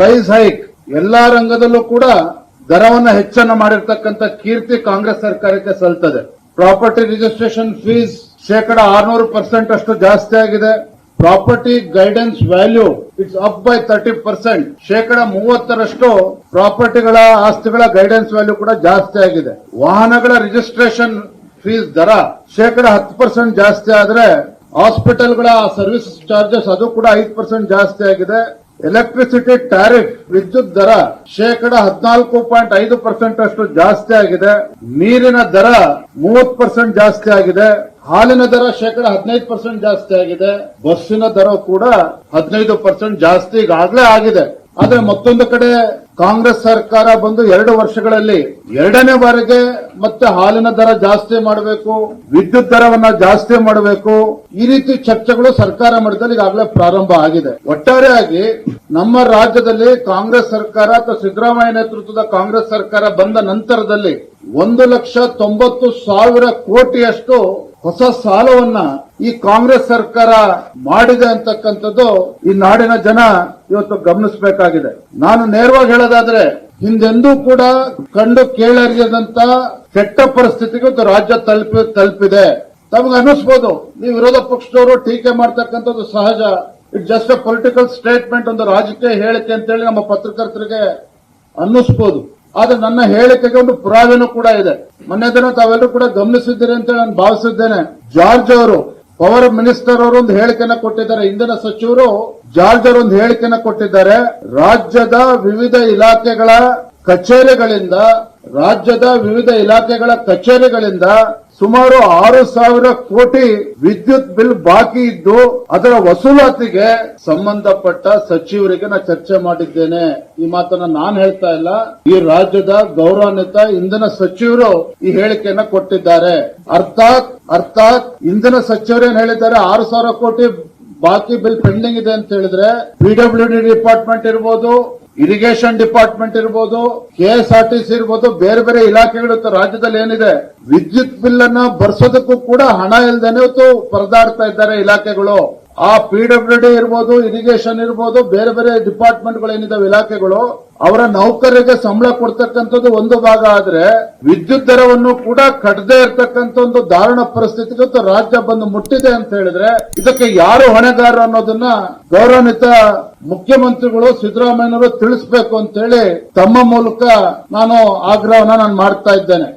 Price hike ಎಲ್ಲಾ ರಂಗದಲ್ಲೂ ಕೂಡ ದರವನ್ನು ಹೆಚ್ಚನ್ನ ಮಾಡಿರ್ತಕ್ಕಂಥ ಕೀರ್ತಿ ಕಾಂಗ್ರೆಸ್ ಸರ್ಕಾರಕ್ಕೆ ಸಲ್ತದೆ. ಪ್ರಾಪರ್ಟಿ ರಿಜಿಸ್ಟ್ರೇಷನ್ ಫೀಸ್ ಶೇಕಡ ಆರ್ನೂರು ಪರ್ಸೆಂಟ್ ಅಷ್ಟು ಜಾಸ್ತಿ ಆಗಿದೆ. Property guidance value it's up by thirty percent ಶೇಕಡ ಮೂವತ್ತರಷ್ಟು ಪ್ರಾಪರ್ಟಿಗಳ ಆಸ್ತಿಗಳ ಗೈಡೆನ್ಸ್ ವ್ಯಾಲ್ಯೂ ಕೂಡ ಜಾಸ್ತಿ ಆಗಿದೆ. ವಾಹನಗಳ ರಿಜಿಸ್ಟ್ರೇಷನ್ ಫೀಸ್ ದರ ಶೇಕಡ ಹತ್ತು ಪರ್ಸೆಂಟ್ ಜಾಸ್ತಿ ಆದ್ರೆ ಹಾಸ್ಪಿಟಲ್ಗಳ ಸರ್ವಿಸ್ ಚಾರ್ಜಸ್ ಅದು ಕೂಡ ಐದು ಪರ್ಸೆಂಟ್ ಜಾಸ್ತಿ ಆಗಿದೆ. ಎಲೆಕ್ಟ್ರಿಸಿಟಿ ಟ್ಯಾರಿಫ್ ವಿದ್ಯುತ್ ದರ ಶೇಕಡ ಹದಿನಾಲ್ಕು ಪಾಯಿಂಟ್ ಐದು ಪರ್ಸೆಂಟ್ ಅಷ್ಟು ಜಾಸ್ತಿ ಆಗಿದೆ. ನೀರಿನ ದರ ಮೂವತ್ತು ಪರ್ಸೆಂಟ್ ಜಾಸ್ತಿ ಆಗಿದೆ. ಹಾಲಿನ ದರ ಶೇಕಡ ಹದಿನೈದು ಪರ್ಸೆಂಟ್ ಜಾಸ್ತಿ ಆಗಿದೆ. ಬಸ್ಸಿನ ದರ ಕೂಡ ಹದಿನೈದು ಪರ್ಸೆಂಟ್ ಜಾಸ್ತಿ ಈಗಾಗಲೇ ಆಗಿದೆ. ಆದ್ರೆ ಮತ್ತೊಂದು ಕಡೆ ಕಾಂಗ್ರೆಸ್ ಸರ್ಕಾರ ಬಂದು ಎರಡು ವರ್ಷಗಳಲ್ಲಿ ಎರಡನೇ ಬಾರಿಗೆ ಮತ್ತೆ ಹಾಲಿನ ದರ ಜಾಸ್ತಿ ಮಾಡಬೇಕು, ವಿದ್ಯುತ್ ದರವನ್ನ ಜಾಸ್ತಿ ಮಾಡಬೇಕು. ಈ ರೀತಿ ಚರ್ಚೆಗಳು ಸರ್ಕಾರ ಮಟ್ಟದಲ್ಲಿ ಈಗಾಗಲೇ ಪ್ರಾರಂಭ ಆಗಿದೆ. ಒಟ್ಟಾರೆಯಾಗಿ ನಮ್ಮ ರಾಜ್ಯದಲ್ಲಿ ಕಾಂಗ್ರೆಸ್ ಸರ್ಕಾರ ಅಥವಾ ಸಿದ್ದರಾಮಯ್ಯ ನೇತೃತ್ವದ ಕಾಂಗ್ರೆಸ್ ಸರ್ಕಾರ ಬಂದ ನಂತರದಲ್ಲಿ ಒಂದು ಲಕ್ಷ ತೊಂಬತ್ತು ಸಾವಿರ ಕೋಟಿಯಷ್ಟು ಹೊಸ ಸಾಲವನ್ನ ಈ ಕಾಂಗ್ರೆಸ್ ಸರ್ಕಾರ ಮಾಡಿದೆ ಅಂತಕ್ಕಂಥದ್ದು ಈ ನಾಡಿನ ಜನ ಇವತ್ತು ಗಮನಿಸಬೇಕಾಗಿದೆ. ನಾನು ನೇರವಾಗಿ ಹೇಳೋದಾದ್ರೆ, ಹಿಂದೆಂದೂ ಕೂಡ ಕಂಡು ಕೇಳರಿಯದಂತ ಕೆಟ್ಟ ಪರಿಸ್ಥಿತಿಗೆ ಇವತ್ತು ರಾಜ್ಯ ತಲುಪಿ, ತಲುಪಿದೆ. ತಮಗೆ ಅನ್ನಿಸ್ಬೋದು, ನೀವು ವಿರೋಧ ಪಕ್ಷದವರು ಟೀಕೆ ಮಾಡ್ತಕ್ಕಂಥದ್ದು ಸಹಜ. It just a political statement ಒಂದು ರಾಜಕೀಯ ಹೇಳಿಕೆ ಅಂತೇಳಿ ನಮ್ಮ ಪತ್ರಕರ್ತರಿಗೆ ಅನ್ನಿಸ್ಬೋದು. ಆದ್ರೆ ನನ್ನ ಹೇಳಿಕೆಗೆ ಒಂದು ಪುರಾವೆನೂ ಕೂಡ ಇದೆ. ಮೊನ್ನೆ ದಿನ ತಾವೆಲ್ಲರೂ ಕೂಡ ಗಮನಿಸಿದ್ದೀರಿ ಅಂತ ನಾನು ಭಾವಿಸಿದ್ದೇನೆ. ಜಾರ್ಜ್ ಅವರು ಪವರ್ ಮಿನಿಸ್ಟರ್ ಅವರು ಒಂದು ಹೇಳಿಕೆನ ಕೊಟ್ಟಿದ್ದಾರೆ. ಇಂಧನ ಸಚಿವರು ಜಾರ್ಜ್ ಅವರು ಒಂದು ಹೇಳಿಕೆನ ಕೊಟ್ಟಿದ್ದಾರೆ. ರಾಜ್ಯದ ವಿವಿಧ ಇಲಾಖೆಗಳ ಕಚೇರಿಗಳಿಂದ, ರಾಜ್ಯದ ವಿವಿಧ ಇಲಾಖೆಗಳ ಕಚೇರಿಗಳಿಂದ ಸುಮಾರು ಆರು ಸಾವಿರ ಕೋಟಿ ವಿದ್ಯುತ್ ಬಿಲ್ ಬಾಕಿ ಇದ್ದು, ಅದರ ವಸೂಲಾತಿಗೆ ಸಂಬಂಧಪಟ್ಟ ಸಚಿವರಿಗೆ ನಾ ಚರ್ಚೆ ಮಾಡಿದ್ದೇನೆ. ಈ ಮಾತನ್ನ ನಾನು ಹೇಳ್ತಾ ಇಲ್ಲ. ಈ ರಾಜ್ಯದ ಗೌರವಾನ್ವಿತ ಇಂಧನ ಸಚಿವರು ಈ ಹೇಳಿಕೆಯನ್ನ ಕೊಟ್ಟಿದ್ದಾರೆ. ಅರ್ಥಾತ್ ಅರ್ಥಾತ್ ಇಂಧನ ಸಚಿವರೇನ್ ಹೇಳಿದ್ದಾರೆ? ಆರು ಸಾವಿರ ಕೋಟಿ ಬಾಕಿ ಬಿಲ್ ಪೆಂಡಿಂಗ್ ಇದೆ ಅಂತ ಹೇಳಿದ್ರೆ ಪಿಡಬ್ಲ್ಯೂ ಡಿ ಡಿಪಾರ್ಟ್ಮೆಂಟ್ ಇರ್ಬೋದು ಇರಿಗೇಷನ್ ಡಿಪಾರ್ಟ್ಮೆಂಟ್ ಇರ್ಬೋದು ಕೆಎಸ್ಆರ್ಟಿಸಿ ಇರ್ಬೋದು, ಬೇರೆ ಬೇರೆ ಇಲಾಖೆಗಳು ರಾಜ್ಯದಲ್ಲಿ ಏನಿದೆ, ವಿದ್ಯುತ್ ಬಿಲ್ ಅನ್ನ ಬರ್ಸೋದಕ್ಕೂ ಕೂಡ ಹಣ ಇಲ್ದೇನೆ ಪರದಾಡ್ತಾ ಇದ್ದಾರೆ ಇಲಾಖೆಗಳು. ಆ ಪಿಡಬ್ಲ್ಯೂ ಡಿ ಇರ್ಬೋದು ಇರಿಗೇಷನ್ ಇರ್ಬೋದು, ಬೇರೆ ಬೇರೆ ಡಿಪಾರ್ಟ್ಮೆಂಟ್ಗಳು ಏನಿದಾವೆ ಇಲಾಖೆಗಳು, ಅವರ ನೌಕರರಿಗೆ ಸಂಬಳ ಕೊಡ್ತಕ್ಕಂಥದ್ದು ಒಂದು ಭಾಗ ಆದ್ರೆ ವಿದ್ಯುತ್ ದರವನ್ನು ಕೂಡ ಕಟ್ಟದೇ ಇರತಕ್ಕಂಥ ಒಂದು ದಾರುಣ ಪರಿಸ್ಥಿತಿಗಂತೂ ರಾಜ್ಯ ಬಂದು ಮುಟ್ಟಿದೆ ಅಂತ ಹೇಳಿದ್ರೆ ಇದಕ್ಕೆ ಯಾರು ಹೊಣೆಗಾರರು ಅನ್ನೋದನ್ನ ಗೌರವಾನ್ವಿತ ಮುಖ್ಯಮಂತ್ರಿಗಳು ಸಿದ್ದರಾಮಯ್ಯನವರು ತಿಳಿಸಬೇಕು ಅಂತ ಹೇಳಿ ತಮ್ಮ ಮೂಲಕ ನಾನು ಆಗ್ರಹವನ್ನ ನಾನು ಮಾಡ್ತಾ ಇದ್ದೇನೆ.